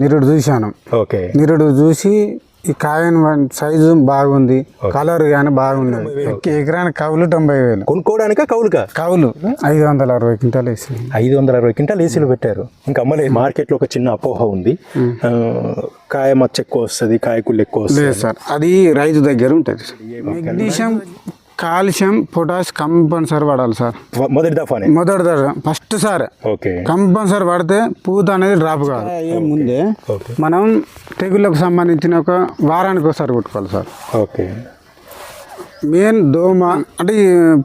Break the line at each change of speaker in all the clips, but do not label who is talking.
నిరుడు చూశాను.
ఓకే.
నిరుడు చూసి ఈ కాయన్ సైజు బాగుంది కలర్ కానీ బాగున్నది ఎకరానికి కవులు తొంభై వేలు.
కొనుక్కోవడానికా కౌలుకా
కవులు. ఐదు వందల అరవై క్వింటాలు వేసి.
ఐదు వందల అరవై క్వింటాల్ ఏసీలు పెట్టారు. ఇంకా అమ్మలే మార్కెట్లో ఒక చిన్న అపోహ ఉంది. కాయ మచ్చ ఎక్కువ వస్తుంది కాయకుళ్ళు ఎక్కువ వస్తుంది.
సార్ అది రైతు దగ్గర ఉంటుంది మెగ్నీషియం కాల్షియం పొటాష్ కంపల్సరీ పడాలి సార్.
మొదటి దఫానే?
మొదటి దశ ఫస్ట్ సార్.
ఓకే.
కంపల్సరీ పడితే పూత అనేది డ్రాప్ కాదు. ముందే? మనం తెగుళ్ళకు సంబంధించిన ఒక వారానికి ఒకసారి కొట్టుకోవాలి సార్.
ఓకే.
మెయిన్ దోమ అంటే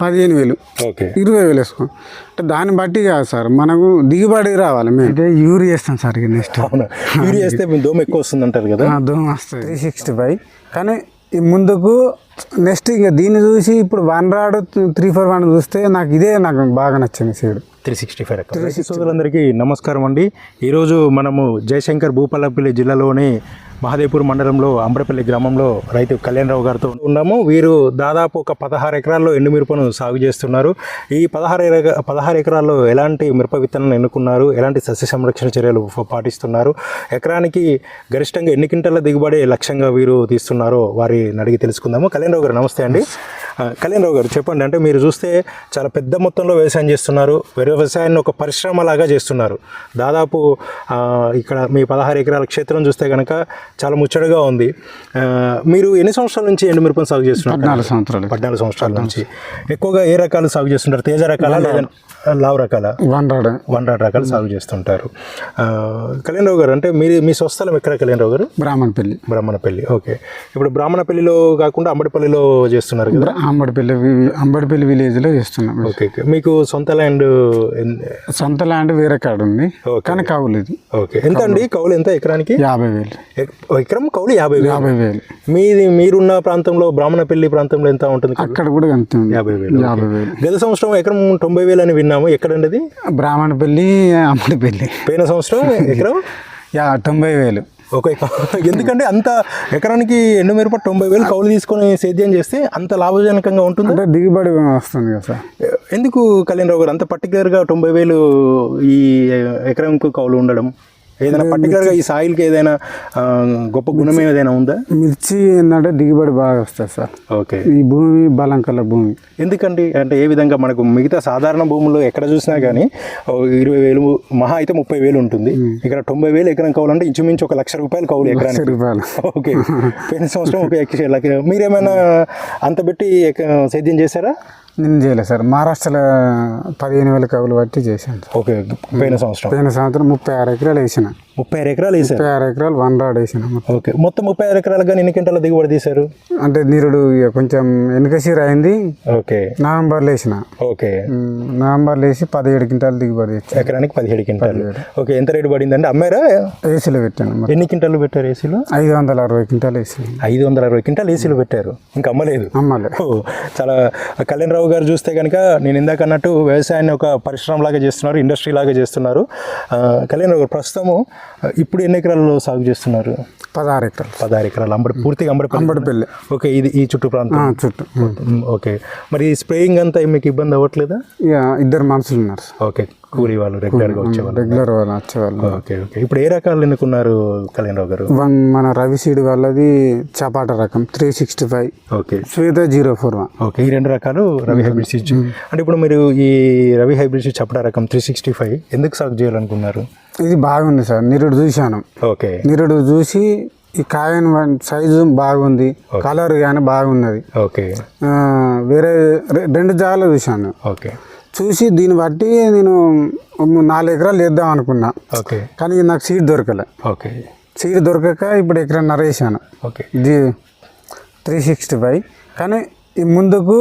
పదిహేను వేలు.
ఓకే.
ఇరవై వేలు వేసుకో. అంటే దాన్ని బట్టి కాదు సార్. మనకు దిగుబడి రావాలి మేము అయితే యూరి చేస్తాం సార్ నెక్స్ట్
అవునా? యూరియా వేస్తే దోమ ఎక్కువ వస్తుంది అంటారు కదా
దోమ వస్తుంది. Three sixty five. కానీ ముందుకు నెక్స్ట్ ఇక దీన్ని చూసి ఇప్పుడు one rod three four one చూస్తే నాకు ఇదే నాకు బాగా నచ్చింది సీడ్.
త్రీ సిక్స్టీ ఫైవ్ సోదరులందరికీ నమస్కారం అండి. ఈరోజు మనము జయశంకర్ భూపాలపల్లి జిల్లాలోని మహదేపూర్ మండలంలో అంబ్రపల్లి గ్రామంలో రైతు కళ్యాణరావు గారితో ఉన్నాము. వీరు దాదాపు ఒక పదహారు ఎకరాల్లో ఎండు మిరపను సాగు చేస్తున్నారు. ఈ పదహారు పదహారు ఎకరాల్లో ఎలాంటి మిరప విత్తనాలను ఎన్నుకున్నారు? ఎలాంటి సస్య సంరక్షణ చర్యలు పాటిస్తున్నారు? ఎకరానికి గరిష్టంగా ఎన్ని క్వింటాల దిగుబడి లక్ష్యంగా వీరు తీస్తున్నారో వారిని అడిగి తెలుసుకుందాము. కళ్యాణరావు గారు నమస్తే అండి. ఆ, కళ్యాణరావు గారు చెప్పండి అంటే మీరు చూస్తే చాలా పెద్ద మొత్తంలో వ్యవసాయం చేస్తున్నారు వ్యవసాయాన్ని ఒక పరిశ్రమ లాగా చేస్తున్నారు. దాదాపు ఇక్కడ మీ పదహారు ఎకరాల క్షేత్రం చూస్తే కనుక చాలా ముచ్చటగా ఉంది. మీరు ఎన్ని సంవత్సరాల నుంచి ఎండుమిరపను సాగు చేస్తున్నారు?
పద్నాలుగు సంవత్సరాలు.
పద్నాలుగు సంవత్సరాల నుంచి. ఎక్కువగా ఏ రకాలు సాగు చేస్తుంటారు? తేజ రకాల లేదా లావు రకాల?
వన్ రాడ్
వన్ రాడ్ రకాలు సాగు చేస్తుంటారు. ఆ, కళ్యాణరావు గారు అంటే మీరు మీ స్వస్థలం ఎక్కడ కళ్యాణరావు గారు?
బ్రాహ్మణపల్లి.
బ్రాహ్మణపల్లి ఓకే. ఇప్పుడు బ్రాహ్మణపల్లిలో కాకుండా అంబడిపల్లిలో చేస్తున్నారు కదా?
అంబడిపల్లి అంబడిపల్లి విలేజ్లో చేస్తున్నాం.
ఓకే మీకు సొంత ల్యాండ్
సొంత ల్యాండ్ వేరే కాడ ఉంది. కానీ కవులు ఇది.
ఓకే. ఎంత అండి? కౌలు ఎంత ఎకరానికి?
యాభై వేలు.
ఎకరం కౌలు యాభై
యాభై వేలు.
మీది మీరున్న ప్రాంతంలో బ్రాహ్మణపల్లి ప్రాంతంలో ఎంత ఉంటుంది కౌలు?
అక్కడ కూడా అంతే ఉంది.
యాభై వేలు
యాభై వేలు.
గత సంవత్సరం ఎకరం తొంభై వేలు అని విన్నాము. ఎక్కడండి అది
బ్రాహ్మణపల్లి అంబడిపల్లి.
పోయిన సంవత్సరం ఎకరం?
యా తొంభై వేలు.
ఒక ఎక- ఎందుకంటే అంత ఎకరానికి ఎండు మిరప తొంభై వేలు కౌలు తీసుకొని సేద్యం చేస్తే అంత లాభజనకంగా ఉంటుంది?
అంటే దిగుబడి వస్తుంది కదా సార్.
ఎందుకు కళ్యాణరావు గారు అంత పర్టికులర్గా తొంభై వేలు ఈ ఎకరంకు కౌలు ఉండడం? ఏదైనా పర్టికులర్గా ఈ సాయిల్కి ఏదైనా గొప్ప గుణమైన ఏదైనా ఉందా?
మిర్చి ఏంటంటే దిగుబడి బాగా వస్తుంది సార్.
ఓకే.
ఈ భూమి బలం కల భూమి.
ఎందుకండి? అంటే ఏ విధంగా మనకు మిగతా సాధారణ భూముల్లో ఎక్కడ చూసినా కానీ ఇరవై వేలు మహా అయితే ముప్పై వేలు ఉంటుంది. ఇక్కడ తొంభై వేలు ఎకరం కౌలు అంటే ఇంచుమించు ఒక లక్ష రూపాయలు కౌలు ఎకరానికి.
రూపాయలు.
ఓకే. పోయిన సంవత్సరం ఒక లక్ష మీరేమైనా అంత పెట్టి సేద్యం చేశారా?
నేను చేయలేదు సార్. మహారాష్ట్రలో పదిహేను వేల కవులు బట్టి చేశాను
ఓకే పోయిన సంవత్సరం.
పోయిన సంవత్సరం ముప్పై ఆరు ఎకరాలు వేసిన.
ముప్పై ఆరు ఎకరాలు వేశారు?
ముప్పై ఆరు ఎకరాలు వన్ రాడ్ వేసిన.
ఓకే. మొత్తం ముప్పై ఆరు ఎకరాలకు కానీ ఎన్ని క్వింటాల దిగుబడి తీశారు?
అంటే నీరుడు ఇక కొంచెం వెనుక సీర అయింది.
ఓకే.
నవంబర్లో వేసిన.
ఓకే.
నవంబర్లో వేసి పదిహేడు క్వింటాలు దిగుబడి తెచ్చాను.
ఎకరానికి పదిహేడు క్వింటాలు. ఓకే ఎంత రేటు పడిందండి? అమ్మారా?
ఏసీలో పెట్టాను మరి
ఎన్ని క్వింటాలు పెట్టారు ఏసీలో?
ఐదు వందల అరవై క్వింటాలు వేసిన.
ఐదు వందల అరవై క్వింటాలు ఏసీలు పెట్టారు. ఇంకా అమ్మలేదు.
అమ్మాలి
ఓ, చాలా కళ్యాణరావు గారు చూస్తే కనుక నేను ఇందాక అన్నట్టు వ్యవసాయాన్ని ఒక పరిశ్రమ లాగా చేస్తున్నారు ఇండస్ట్రీ లాగా చేస్తున్నారు. ఆ, కళ్యాణరావు గారు ప్రస్తుతము ఇప్పుడు ఎన్ని ఎకరాల్లో సాగు చేస్తున్నారు?
పదహారు ఎకరాలు.
పదహారు ఎకరాలు. అంబడి పూర్తిగా అంబడి
అంబడిపల్లి.
ఓకే ఇది ఈ చుట్టూ ప్రాంతం.
చుట్టూ.
ఓకే. మరి స్ప్రేయింగ్ అంతా మీకు ఇబ్బంది అవ్వట్లేదా?
ఇద్దరు మనుషులు ఉన్నారు.
ఓకే కూలీ వాళ్ళు రెగ్యులర్గా వచ్చేవాళ్ళు.
రెగ్యులర్ వాళ్ళు వచ్చేవాళ్ళు.
Okay okay. ఇప్పుడు ఏ రకాలు ఎన్నుకున్నారు కళ్యాణరావు గారు?
వన్ మన రవి సీడ్ వాళ్ళది చపాట రకం three sixty five.
Okay.
Shweta zero four one.
Okay ఈ రెండు రకాలు రవి హైబ్రిడ్స్ ఇచ్చి అంటే ఇప్పుడు మీరు ఈ రవి హైబ్రిడ్స్ చప్పడా రకం త్రీ సిక్స్టీ ఫైవ్ ఎందుకు సాగు చేయాలనుకున్నారు?
ఇది బాగుంది సార్. నిరుడు చూశాను.
ఓకే.
నిరుడు చూసి ఈ కాయన్ సైజు బాగుంది. కలర్ కానీ బాగున్నది.
ఓకే.
వేరే రెండు జాగాలు చూశాను.
ఓకే.
చూసి దీన్ని బట్టి నేను నాలుగు ఎకరాలు వేద్దాం అనుకున్నా.
ఓకే.
కానీ నాకు సీడ్ దొరకలే.
ఓకే.
సీడ్ దొరకక ఇప్పుడు ఎకరన్నర వేసాను
ఓకే.
ఇది త్రీ సిక్స్టీ ఫైవ్. కానీ ఈ ముందుకు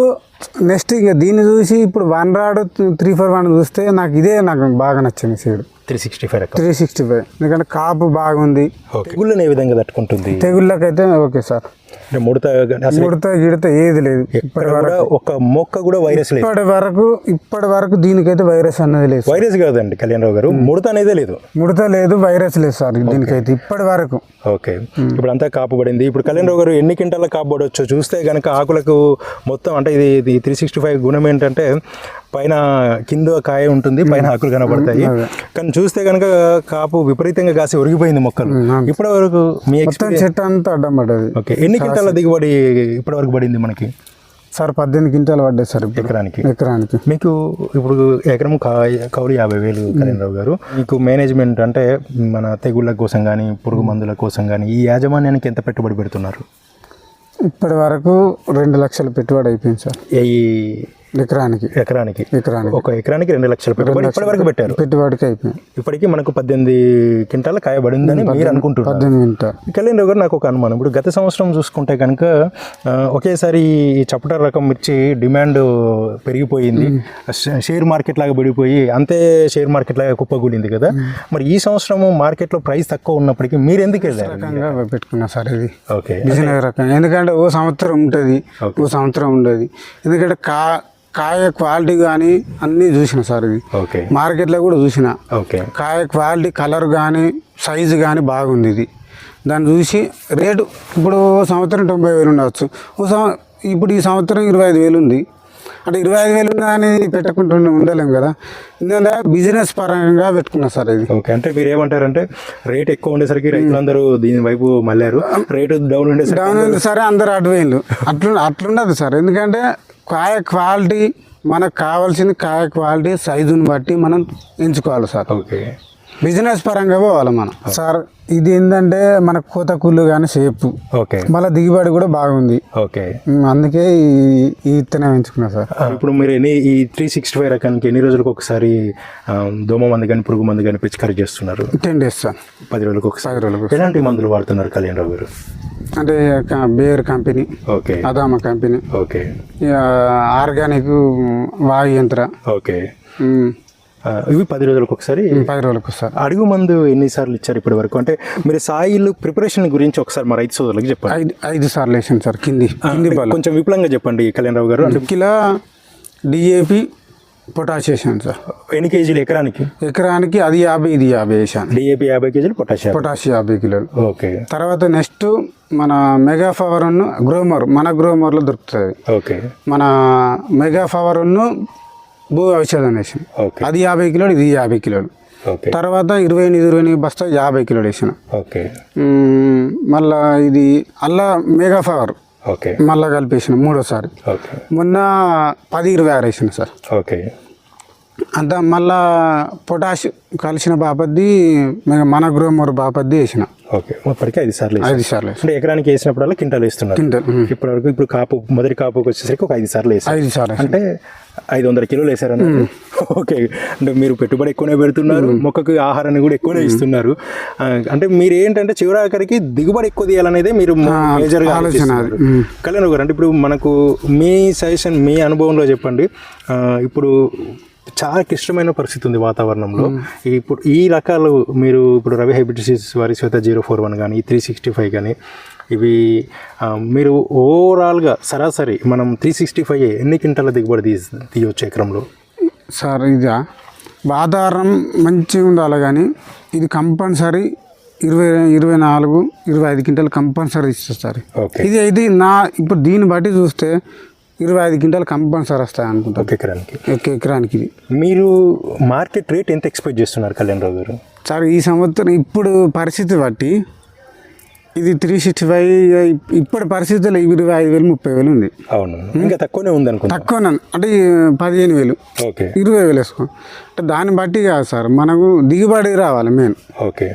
నెక్స్ట్ ఇక దీన్ని చూసి ఇప్పుడు one rod three four one చూస్తే నాకు ఇదే నాకు బాగా నచ్చింది seed.
Three sixty five
three sixty five. ఎందుకంటే కాపు బాగుంది.
ఓకే. గుళ్ళని ఏ విధంగా తట్టుకుంటుంది?
తెగుళ్ళకైతే ఓకే సార్.
అంటే ముడత అసలు
ముడత గిడత ఏది లేదు.
ఎక్కడ కూడా ఒక మొక్క కూడా వైరస్ లేదు.
ఇప్పటి వరకు ఇప్పటి వరకు దీనికైతే వైరస్ అన్నది లేదు.
వైరస్ కాదండి కళ్యాణరావు గారు. ముడత అనేదే లేదు.
ముడత లేదు వైరస్ లేదు సార్ దీనికైతే ఇప్పటి వరకు.
ఓకే. ఇప్పుడు అంతా కాపుబడింది ఇప్పుడు కళ్యాణరావు గారు ఎన్ని క్వింటాల కాపుబడవచ్చు చూస్తే కనుక ఆకులకు మొత్తం అంటే ఇది ఇది త్రీ సిక్స్టీ ఫైవ్ గుణం ఏంటంటే పైన కింద కాయ ఉంటుంది పైన ఆకులు కనబడతాయి. కానీ చూస్తే కనుక కాపు విపరీతంగా కాసి ఒరిగిపోయింది మొక్కలు. ఇప్పటి వరకు మీ
చెట్టు అంతా అడ్డం పడ్డది
ఓకే ఎన్ని క్వింటాల దిగుబడి ఇప్పటి వరకు పడింది మనకి?
సార్ పద్దెనిమిది క్వింటాలు పడ్డాయి సార్
ఎకరానికి.
ఎకరానికి.
మీకు ఇప్పుడు ఎకరం కౌలు యాభై వేలు కరీంరావు గారు. మీకు మేనేజ్మెంట్ అంటే మన తెగుళ్ళ కోసం కానీ పురుగు మందుల కోసం కానీ ఈ యాజమాన్యానికి ఎంత పెట్టుబడి పెడుతున్నారు?
ఇప్పటి వరకు రెండు లక్షలు పెట్టుబడి అయిపోయింది సార్.
ఈ
ఎకరానికి.
ఎకరానికి.
ఎకరానికి.
ఒక ఎకరానికి రెండు లక్షల పెట్టుబడి ఇప్పటి వరకు పెట్టారు.
పెట్టుబడికి అయిపోయింది.
ఇప్పటికీ మనకు పద్దెనిమిది క్వింటాల కాయబడిందని మీరు అనుకుంటున్నారు.
పద్దెనిమిది క్వింటాల్.
కళ్యాణ్ గారు నాకు ఒక అనుమానం. ఇప్పుడు గత సంవత్సరం చూసుకుంటే కనుక ఒకేసారి ఈ చప్పట రకం మిర్చి డిమాండ్ పెరిగిపోయింది. షేర్ మార్కెట్ లాగా పడిపోయి అంతే షేర్ మార్కెట్ లాగా కుప్పగూలింది కదా. మరి ఈ సంవత్సరం మార్కెట్లో ప్రైస్ తక్కువ ఉన్నప్పటికీ మీరు ఎందుకు వెళ్ళారు?
పెట్టుకున్నా సార్ ఇది.
ఓకే.
బిజినెస్ రకం. ఎందుకంటే ఓ సంవత్సరం ఉంటుంది. ఓ సంవత్సరం ఉండదు. ఎందుకంటే కా కాయ క్వాలిటీ కానీ అన్నీ చూసిన సార్ ఇది
ఓకే.
మార్కెట్లో కూడా చూసిన.
ఓకే.
కాయ క్వాలిటీ కలర్ కానీ సైజు కానీ బాగుంది ఇది. దాన్ని చూసి రేటు ఇప్పుడు సంవత్సరం తొంభై వేలు ఉండవచ్చు. ఓ ఇప్పుడు ఈ సంవత్సరం ఇరవై ఐదు వేలు ఉంది. అంటే ఇరవై ఐదు వేలు ఉందని పెట్టుకుంటూ ఉండలేము కదా. ఎందుకంటే బిజినెస్ పరంగా పెట్టుకున్నా సార్ ఇది.
ఓకే. అంటే మీరు ఏమంటారంటే రేట్ ఎక్కువ ఉండేసరికి రైతులందరూ దీని వైపు మళ్ళారు. రేటు డౌన్ ఉండేసరికి
డౌన్ ఉంది సరే అందరు అటువేళ్ళు అట్లా అట్లుండదు సార్. ఎందుకంటే కాయ క్వాలిటీ మనకు కావాల్సింది కాయ క్వాలిటీ సైజుని బట్టి మనం ఎంచుకోవాలి సార్.
ఓకే.
బిజినెస్ పరంగా పోవాలి మనం. సార్ ఇది ఏంటంటే మన కోత కుళ్ళు కానీ సేపు
ఓకే.
మళ్ళీ దిగుబడి కూడా బాగుంది.
ఓకే.
అందుకే ఈ విత్తనం ఎంచుకున్నా సార్.
ఇప్పుడు మీరు ఎన్ని ఈ త్రీ సిక్స్టీ ఫైవ్ రకానికి ఎన్ని రోజులకు ఒకసారి దోమ మందు కానీ పురుగు మందు కానీ పిచికారీ చేస్తున్నారు?
Ten days sir.
పది రోజులకు ఒకసారి.
రోజులకు
ఎలాంటి మందులు వాడుతున్నారు కళ్యాణరావు గారు?
అంటే Bayer company
okay.
Adama company.
Okay.
Organic వాయు యంత్ర
ఓకే ఇవి పది రోజులకు ఒకసారి?
పది రోజులకు సార్
అడుగు మందు ఎన్నిసార్లు ఇచ్చారు ఇప్పటి వరకు? అంటే మీరు సాయిల్ ప్రిపరేషన్ గురించి ఒకసారి మా రైతు సోదరులకు చెప్పండి.
ఐదు ఐదు సార్లు వేసాను సార్ కింది కింది
కొంచెం విపులంగా చెప్పండి కళ్యాణరావు గారు. అంటే
కిలో డిఏపి పొటాష్ వేసాను సార్.
ఎన్ని కేజీలు ఎకరానికి?
ఎకరానికి అది యాభై ఇది యాభై వేసాను
డిఏపి యాభై కేజీలు పొటాషియం
పొటాష్ యాభై కిలోలు.
ఓకే.
తర్వాత నెక్స్ట్ మన మెగా పవర్ గ్రోమర్ మన గ్రోమర్లో దొరుకుతుంది.
ఓకే.
మన మెగా పవర్ భూ ఔషధం వేసాను అది యాభై కిలోలు ఇది యాభై కిలోలు. తర్వాత ఇరవై ఎనిమిది ఇరవై ఎనిమిది బస్తా యాభై కిలోలు వేసాను మళ్ళా ఇది అల్లా మెగా పవర్.
ఓకే.
మళ్ళా కలిపేసిన మూడోసారి.
ఓకే.
మొన్న పది ఇరవై ఆరు వేసిన సార్.
ఓకే.
అంతా మళ్ళా పొటాష్ కలిసిన బాపద్ది మెగా మన గ్రోమర్ బాపద్ది వేసిన.
ఓకే. ఇప్పటికీ ఐదు సార్లు.
ఐదు సార్లు
అంటే ఎకరానికి వేసినప్పుడల్లా కింటాలు వేస్తున్నారు.
క్వింటల్ మ్మ్.
ఇప్పటి వరకు ఇప్పుడు కాపు మొదటి కాపుకి వచ్చేసరికి ఒక ఐదు సార్లు వేసారు.
ఐదు సార్లు.
అంటే ఐదు వందల కిలోలు వేసారన్న ఓకే. అంటే మీరు పెట్టుబడి ఎక్కువనే పెడుతున్నారు మొక్కకు ఆహారాన్ని కూడా ఎక్కువనే ఇస్తున్నారు. అంటే మీరు ఏంటంటే చివరి ఆఖరికి దిగుబడి ఎక్కువ తీయాలనేదే మీరు మేజర్గా
ఆలోచన.
కళ్యాణ్ గారు అంటే ఇప్పుడు మనకు మీ సజెషన్ మీ అనుభవంలో చెప్పండి. ఇప్పుడు చాలా క్లిష్టమైన పరిస్థితి ఉంది వాతావరణంలో. ఇప్పుడు ఈ రకాలు మీరు ఇప్పుడు రవి హైబ్రిడ్ వారి శ్వేత జీరో ఫోర్ వన్ కానీ త్రీ సిక్స్టీ ఫైవ్ కానీ ఇవి మీరు ఓవరాల్గా సరాసరి మనం త్రీ సిక్స్టీ ఫైవ్ ఎన్ని క్వింటాల దిగుబడి తీ తీయొచ్చు ఎకరంలో?
సార్ ఇదా వాతావరణం మంచిగా ఉండాలి కానీ ఇది కంపల్సరీ ఇరవై ఇరవై నాలుగు ఇరవై ఐదు క్వింటాలు కంపల్సరీ ఇస్తుంది సార్.
ఓకే.
ఇది ఇది నా ఇప్పుడు దీన్ని బట్టి చూస్తే ఇరవై ఐదు క్వింటాలు కంపల్సరీ వస్తాయి అనుకుంటా.
ఒక ఎకరానికి.
ఒక ఎకరానికి ఇది.
మీరు మార్కెట్ రేట్ ఎంత ఎక్స్పెక్ట్ చేస్తున్నారు కళ్యాణ్ రావు గారు?
సార్ ఈ సంవత్సరం ఇప్పుడు పరిస్థితి బట్టి ఇది త్రీ సిక్స్టీ ఫైవ్ ఇప్పటి పరిస్థితుల్లో ఇరవై ఐదు వేలు ముప్పై వేలు ఉంది.
అవును. ఇంకా తక్కువనే ఉంది అనుకుంటా.
తక్కువ అంటే పదిహేను వేలు.
ఓకే.
ఇరవై వేలు వేసుకో. అంటే దాన్ని బట్టి కాదు సార్ మనకు దిగుబడి రావాలి మెయిన్.
ఓకే.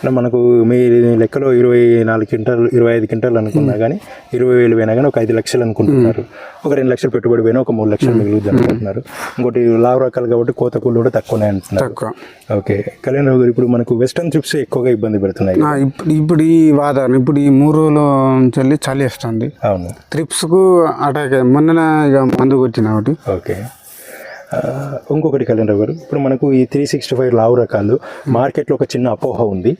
అంటే మనకు మీ లెక్కలో ఇరవై నాలుగు క్వింటాలు ఇరవై ఐదు క్వింటాలు అనుకున్నా కానీ ఇరవై వేలు పోయినా కానీ ఒక ఐదు లక్షలు అనుకుంటున్నారు. ఒక రెండు లక్షలు పెట్టుబడి పోయినా ఒక మూడు లక్షలు మిగులుద్ది అనుకుంటున్నారు. ఇంకోటి లావు రకాలు కాబట్టి కోత కూలు కూడా తక్కువనే అంటున్నారు. ఓకే. కళ్యాణ్ రావు గారు ఇప్పుడు మనకు వెస్టర్న్ ట్రిప్స్ ఎక్కువగా ఇబ్బంది పెడుతున్నాయి
ఇప్పుడు ఇప్పుడు ఈ వాతావరణం ఇప్పుడు ఈ మూడు రోజులు చల్లి చలి వేస్తుంది.
అవును.
ట్రిప్స్కు అటాక్ మొన్న ఇక మందు కొట్టిన ఒకటి.
ఓకే. ఇంకొకటి కళ్యాణ్ గారు ఇప్పుడు మనకు ఈ త్రీ సిక్స్టీ ఫైవ్ లావు రకాలు మార్కెట్లో ఒక చిన్న అపోహ ఉంది.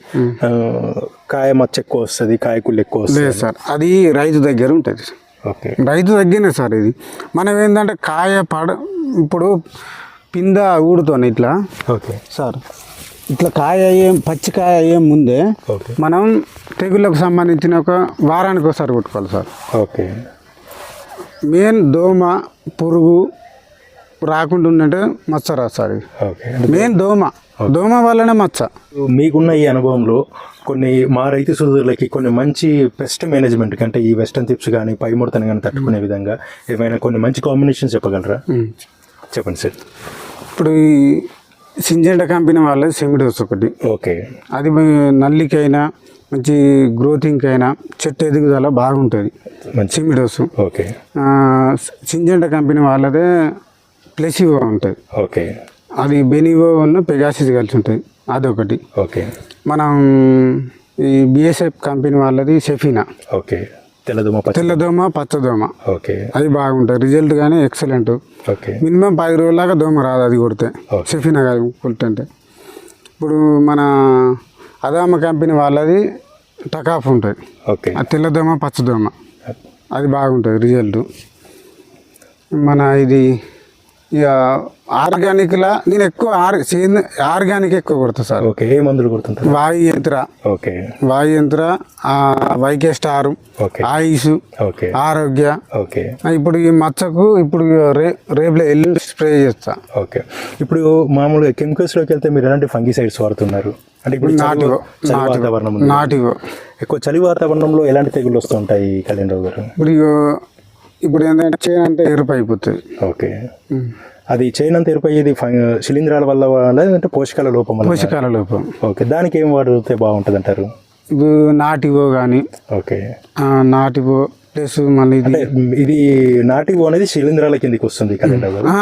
కాయ మచ్చ ఎక్కువ వస్తుంది కాయ కుళ్ళు ఎక్కువ వస్తుంది.
లేదు సార్ అది రైతు దగ్గర ఉంటుంది.
ఓకే.
రైతు దగ్గరనే సార్ ఇది. మనం ఏంటంటే కాయ పడ ఇప్పుడు పింద ఊడుతోనే ఇట్లా.
ఓకే.
సార్ ఇట్లా కాయ అయ్యే పచ్చి కాయ అయ్యే ముందే మనం తెగుళ్ళకు సంబంధించిన ఒక వారానికి ఒకసారి కొట్టుకోవాలి సార్.
ఓకే.
మెయిన్ దోమ పురుగు రాకుండా ఉండంటే మచ్చ
ఓకే
మెయిన్ దోమ. దోమ వల్లనే మచ్చ.
మీకున్న ఈ అనుభవంలో కొన్ని మా రైతు సోదరులకి కొన్ని మంచి పెస్ట్ మేనేజ్మెంట్ అంటే ఈ వెస్టర్న్ టిప్స్ కానీ పై ముడతను కానీ తట్టుకునే విధంగా ఏమైనా కొన్ని మంచి కాంబినేషన్స్ చెప్పగలరా?
ఉమ్.
చెప్పండి సార్.
ఇప్పుడు ఈ సింజెండా కంపెనీ వాళ్ళది సెమిడోస్ ఒకటి.
ఓకే.
అది నల్లికైనా మంచి గ్రోతింగ్ అయినా చెట్టు ఎదుగుదల బాగుంటుంది.
మంచి.
సిమిడోస్
ఓకే.
సింజెండా కంపెనీ వాళ్ళదే ప్లెసివో ఉంటుంది.
ఓకే.
అది బెనివో ఉన్న పెగాసిస్ కలిసి ఉంటుంది. అదొకటి.
ఓకే.
మనం ఈ బిఎస్ఎఫ్ కంపెనీ వాళ్ళది సెఫీనా
ఓకే. తెల్లదుమ
తెల్లదోమ పచ్చదోమ.
ఓకే.
అది బాగుంటుంది. రిజల్ట్ కానీ ఎక్సలెంట్
ఓకే.
మినిమం పది రోజులాగా దోమ రాదు అది కొడితే. సెఫీనా కాదు కొట్టుంటే ఇప్పుడు మన అదామ కంపెనీ వాళ్ళది టకాఫ్ ఉంటుంది.
ఓకే.
ఆ తెల్లదోమ పచ్చదోమ. అది బాగుంటుంది రిజల్ట్ మన ఇది ఇక ఆర్గానిక్లా నేను ఎక్కువ ఆర్ ఆర్గానిక్ ఎక్కువ కొడతా సార్.
ఓకే ఏ మందులు కొడుతుంటారు?
వాయు యంత్ర.
ఓకే.
వాయు యంత్ర YK star
okay.
Ayush
okay.
ఆరోగ్య.
ఓకే.
ఇప్పుడు ఈ మచ్చకు ఇప్పుడు రే రేపులో ఎల్లుండి స్ప్రే చేస్తా.
ఓకే. ఇప్పుడు మామూలుగా కెమికల్స్లోకి వెళ్తే మీరు ఎలాంటి ఫంగిసైడ్స్ వాడుతున్నారు? అంటే ఇప్పుడు
నాటివో
వాతావరణం.
నాటివో.
ఎక్కువ చలి వాతావరణంలో ఎలాంటి తెగులు వస్తుంటాయి కళ్యాణరావు గారు?
ఇప్పుడు ఇప్పుడు ఏంటంటే చేను అంటే ఎరుపు అయిపోతుంది
ఓకే అది చేయనంత ఎరుపయ్యేది ఫంగ- శిలీంధ్రాల వల్ల లేదంటే పోషకాల లోపం వల్ల
పోషకాల లోపం.
ఓకే. దానికి ఏం వాడితే బాగుంటుంది అంటారు
నాటివో కానీ
ఓకే.
నాటివో ప్లస్ మళ్ళీ ఇది
నాటివో అనేది శిలీంధ్రాల కిందికి వస్తుంది
ఆ,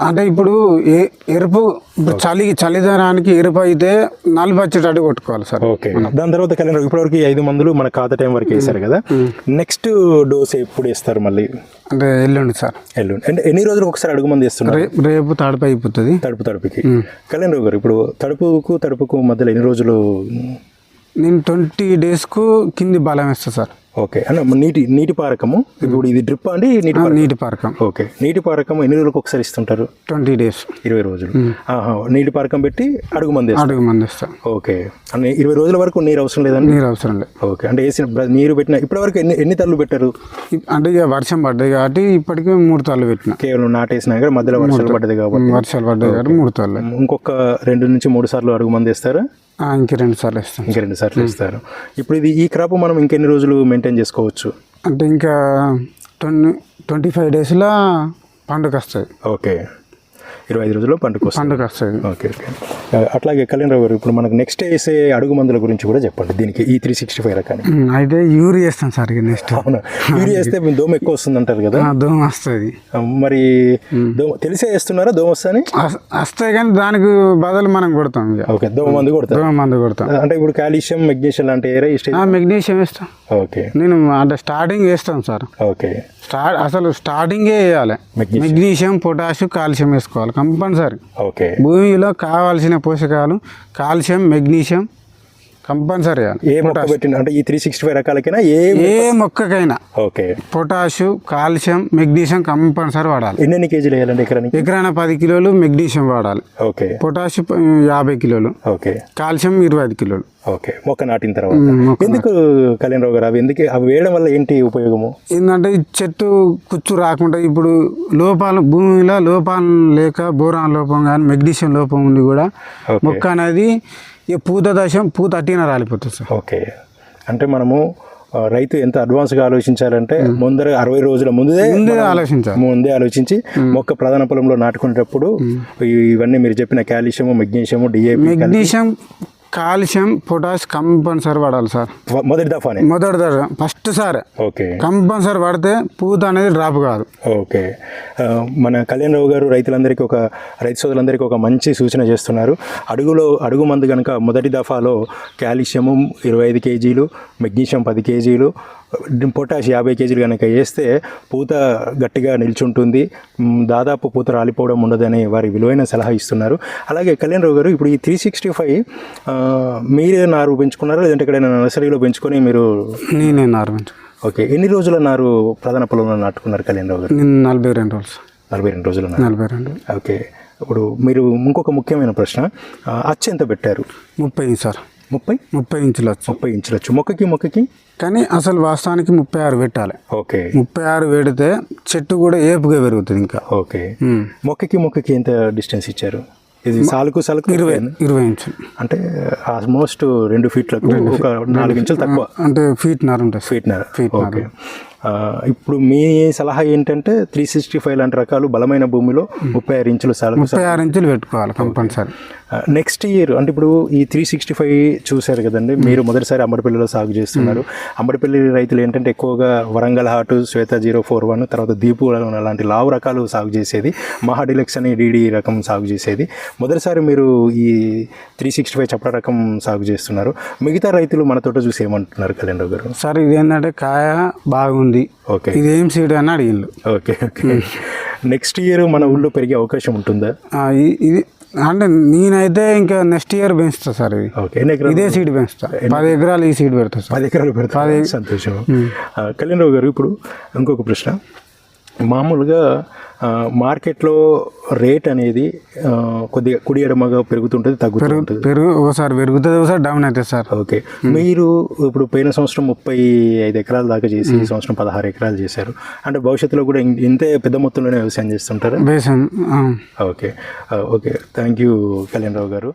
అంటే ఇప్పుడు ఏ ఎరుపు ఇప్పుడు చలి చలిదనానికి ఎరుపు అయితే నలుపు వచ్చేటట్టు కొట్టుకోవాలి సార్.
ఓకే. దాని తర్వాత కళ్యాణరావు ఇప్పటివరకు ఐదు మందులు మన ఖాతా టైం వరకు వేశారు కదా. నెక్స్ట్ డోస్ ఎప్పుడు వేస్తారు మళ్ళీ?
అంటే ఎల్లుండి సార్.
ఎల్లుండి. అంటే ఎన్ని రోజులకు ఒకసారి అడుగు మంది వేస్తున్నారు?
రేపు తడప అయిపోతుంది.
తడుపు తడుపుకి. కళ్యాణరావు గారు ఇప్పుడు తడుపుకు తడుపుకు మధ్యలో ఎన్ని రోజులు?
నేను ట్వంటీ డేస్కు కింది బలం ఇస్తా సార్.
ఓకే. అన్న నీటి నీటి పారకము? ఇప్పుడు ఇది డ్రిప్ అండి నీటి
నీటి పారకం.
ఓకే. నీటి పారకం ఎన్ని రోజులకు ఒకసారి ఇస్తుంటారు?
Twenty days.
ఇరవై రోజులు. నీటి పారకం పెట్టి అడుగు మంది.
అడుగు మంది ఇస్తా
ఓకే. అన్ని ఇరవై రోజుల వరకు నీరు అవసరం లేదండి?
నీరు అవసరం లేదు.
ఓకే. అంటే వేసిన నీరు పెట్టిన ఇప్పటి వరకు ఎన్ని ఎన్ని తల్లు పెట్టారు?
అంటే ఇక వర్షం పడ్డాయి కాబట్టి ఇప్పటికే మూడు తాళ్ళు పెట్టిన.
కేవలం నాటేసినా కానీ మధ్యలో వర్షాలు పడ్డది కాబట్టి.
వర్షాలు పడ్డాయి కాబట్టి మూడు తాళ్ళు
ఇంకొక రెండు నుంచి మూడు సార్లు అడుగు మంది వేస్తారా?
ఇంక రెండు సార్లు ఇస్తాం
ఇంకా రెండు సార్లు వేస్తారు. ఇప్పుడు ఇది ఈ క్రాప్ మనం ఇంకెన్ని రోజులు మెయింటైన్ చేసుకోవచ్చు?
అంటే ఇంకా ట్వంటీ ట్వంటీ ఫైవ్ డేస్లో పండుగ వస్తుంది
ఓకే. ఇరవై ఐదు రోజుల్లో పండుగ
పండుగ వస్తుంది
ఓకే. ఓకే అట్లాగే కళ్యాణరావు గారు ఇప్పుడు మనకు నెక్స్ట్ వేసే అడుగు మందుల గురించి కూడా చెప్పండి. దీనికి ఈ త్రీ సిక్స్టీ ఫైవ్ రకానికి.
ఉమ్, అయితే యూరి వేస్తాం సార్ నెక్స్ట్
అవును? యూరియా వేస్తే దోమ ఎక్కువ వస్తుంది అంటారు కదా
దోమ వస్తుంది.
మరి దోమ తెలిసే వేస్తున్నారా దోమ వస్తాని?
వస్- వస్తాయి కానీ దానికి బదులు మనం కొడతాం
ఓకే దోమ మందు కొడతారు.
దోమ మందు కొడతాం.
అంటే ఇప్పుడు కాల్షియం మెగ్నీషియం లాంటి ఏరే
మెగ్నీషియం వేస్తాం.
ఓకే.
నేను అంటే స్టార్టింగ్ వేస్తాం సార్.
ఓకే.
స్టార్ట్ అసలు స్టార్టింగే వేయాలి.
మెగ్నీషియం
పొటాషియం కాల్షియం వేసుకోవాలి. కంపల్సరీ.
ఓకే.
భూమిలో కావాల్సిన పోషకాలు కాల్షియం మెగ్నీషియం కంపల్సరీ
ఏ మొక్క పెట్టిన? అంటే ఈ త్రీ సిక్స్టీ ఫైవ్ రకాలకైనా ఏ
ఏ మొక్కకైనా.
Okay.
Potash calcium magnesium compulsory వాడాలి.
ఎన్నెన్ని కేజీలు వేయాలండి ఎకరానికి?
ఎకరాన పది కిలోలు మెగ్నీషియం వాడాలి.
ఓకే.
పొటాషు యాభై కిలోలు.
ఓకే.
కాల్షియం ఇరవై ఐదు కిలోలు.
ఓకే. మొక్క నాటిన తర్వాత. ఎందుకు కళ్యాణరావు గారు? అవి ఎందుకు? అవి వేయడం వల్ల ఏంటి ఉపయోగము?
ఏంటంటే చెట్టు కుచ్చు రాకుండా ఇప్పుడు లోపాలు భూమిలో లోపాలు లేక బోరాన్ లోపం కానీ మెగ్నీషియం లోపం ఉండి కూడా. మొక్క అనేది ఈ పూత దశ పూత అట్టిన రాలిపోతుంది సార్.
ఓకే. అంటే మనము రైతు ఎంత అడ్వాన్స్గా ఆలోచించాలంటే ముందర అరవై రోజుల ముందే
ముందే ఆలోచించాలి.
ముందే ఆలోచించి మొక్క ప్రధాన పొలంలో నాటుకునేటప్పుడు ఇవన్నీ మీరు చెప్పిన calcium magnesium DAP
magnesium calcium potash compulsory వాడాలి సార్.
మొదటి దఫానే
మొదటి దశ ఫస్ట్ సార్.
ఓకే.
కంపల్సరీ పడితే పూత అనేది డ్రాప్ కాదు.
ఓకే. మన కళ్యాణరావు గారు రైతులందరికీ ఒక రైతు సోదరులందరికీ ఒక మంచి సూచన చేస్తున్నారు. అడుగులో అడుగు మందు కనుక మొదటి దఫాలో కాల్షియము ఇరవై ఐదు కేజీలు మెగ్నీషియం పది కేజీలు పొటాష్ యాభై కేజీలు కనుక వేస్తే పూత గట్టిగా నిల్చుంటుంది. దాదాపు పూత రాలిపోవడం ఉండదని వారి విలువైన సలహా ఇస్తున్నారు. అలాగే కళ్యాణరావు గారు ఇప్పుడు ఈ త్రీ సిక్స్టీ ఫైవ్ మీరే నారు పెంచుకున్నారా? లేదంటే ఎక్కడైనా నర్సరీలో పెంచుకొని మీరు
నేనే నార్మల్
ఓకే ఎన్ని రోజుల నారు ప్రధాన పొలంలో నాటుకున్నారు కళ్యాణరావు గారు?
నేను నలభై రెండు రోజులు.
నలభై రెండు రోజుల నారు.
నలభై రెండు.
ఓకే ఇప్పుడు మీరు ఇంకొక ముఖ్యమైన ప్రశ్న అచ్చు ఎంత పెట్టారు.
ముప్పై సార్.
ముప్పై?
ముప్పై ఇంచులు వచ్చు
ముప్పై ఇంచులచ్చు మొక్కకి మొక్కకి?
కానీ అసలు వాస్తవానికి ముప్పై ఆరు పెట్టాలి.
ఓకే.
ముప్పై ఆరు పెడితే చెట్టు కూడా ఏపుగా పెరుగుతుంది ఇంకా.
ఓకే. మొక్కకి మొక్కకి ఎంత డిస్టెన్స్ ఇచ్చారు? ఇది సాలుకు సాలుకు
ఇరవై ఇరవై ఇంచులు.
అంటే ఆల్మోస్ట్ రెండు ఫీట్లకు ఒక నాలుగు ఇంచులు తక్కువ.
అంటే ఫీట్ నర ఉంటుంది.
ఫీట్నర్ ఓకే. ఆ, ఇప్పుడు మీ సలహా ఏంటంటే త్రీ సిక్స్టీ ఫైవ్ లాంటి రకాలు బలమైన భూమిలో ముప్పై ఆరు ఇంచులు సాలుకు
ముప్పై ఆరు ఇంచులు పెట్టుకోవాలి కంపల్సరీ.
నెక్స్ట్ ఇయర్ అంటే ఇప్పుడు ఈ త్రీ సిక్స్టీ ఫైవ్ చూశారు కదండి మీరు మొదటిసారి అంబడిపల్లిలో సాగు చేస్తున్నారు. అంబడిపల్లి రైతులు ఏంటంటే ఎక్కువగా Warangal hot Shweta zero four one తర్వాత దీపు అలాంటి లావు రకాలు సాగు చేసేది మహా డిలక్స్ అని డీడీ రకం సాగు చేసేది. మొదటిసారి మీరు ఈ త్రీ సిక్స్టీ ఫైవ్ చప్పట రకం సాగు చేస్తున్నారు. మిగతా రైతులు మన తోట చూసి ఏమంటున్నారు కళ్యాణరావు గారు?
సార్ ఇది ఏంటంటే కాయ బాగుంది.
ఓకే
ఇది ఏం సీడ్ అని అడిగిండు.
ఓకే ఓకే నెక్స్ట్ ఇయర్ మన ఊళ్ళో పెరిగే అవకాశం ఉంటుందా?
ఇది అంటే నేనైతే ఇంకా నెక్స్ట్ ఇయర్ పెంచుతా సార్ ఇది. ఇదే సీడ్ పెంచుతా. పది ఎకరాలు ఈ సీడ్ పెడతా సార్.
పది ఎకరాలు పెడతారు సంతోషం. కళ్యాణరావు గారు ఇప్పుడు ఇంకొక ప్రశ్న. మామూలుగా మార్కెట్లో రేట్ అనేది కొద్దిగా కుడి ఎడమగా పెరుగుతుంటుంది తగ్గుతూ ఉంటుంది.
పెరుగు ఒకసారి పెరుగుతుంది ఒకసారి డౌన్ అవుతుంది సార్.
ఓకే. మీరు ఇప్పుడు పోయిన సంవత్సరం ముప్పై ఐదు ఎకరాల దాకా చేసి ఈ సంవత్సరం పదహారు ఎకరాలు చేశారు. అంటే భవిష్యత్తులో కూడా ఇంతే పెద్ద మొత్తంలోనే వ్యవసాయం చేస్తుంటారా?
ఆ.
Okay. Okay. Thank you Kalyanrao గారు.